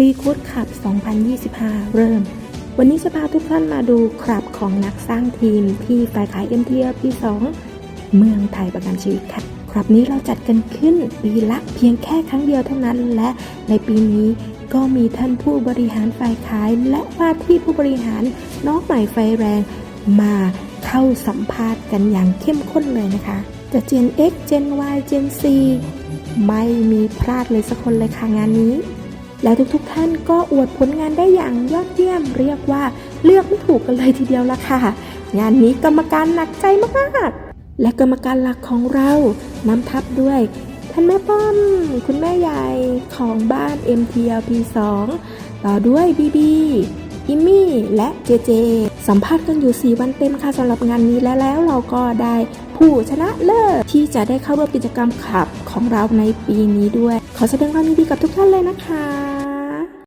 รีคูดขับ 2025 เริ่ม วันนี้จะพาทุกท่านมาดูครับของนักสร้างทีมที่ฝ่ายขาย MTL ปี 2 เมืองไทยประกันชีวิตค่ะครับนี้เราจัดกันขึ้นปีละเพียงแค่ครั้งเดียวเท่านั้น และในปีนี้ก็มีท่านผู้บริหารฝ่ายขาย และว่าที่ผู้บริหารน้องใหม่ไฟแรงมาเข้าสัมภาษณ์กันอย่างเข้มข้นเลยนะคะจะ Gen X Gen Y Gen C ไม่มีพลาดเลยสักคนเลยค่ะงานนี้ และทุกๆท่านก็อวดผลงานได้อย่างยอดเยี่ยม เรียกว่าเลือกไม่ถูกกันเลยทีเดียวละค่ะ งานนี้กรรมการหนักใจมากๆ และกรรมการหลักของเรานำทัพด้วยท่านแม่ป้อม คุณแม่ใหญ่ของบ้าน MTLP 2 ต่อด้วยบีบีอิมมี่ และเจเจ สัมภาษณ์กันอยู่ 4 วันเต็มค่ะสำหรับงานนี้และแล้วเราก็ได้ผู้ชนะเลิศที่จะได้เข้าร่วมกิจกรรมขับของเราในปีนี้ด้วย ขอแสดงความยินดีกับทุกท่านเลยนะคะ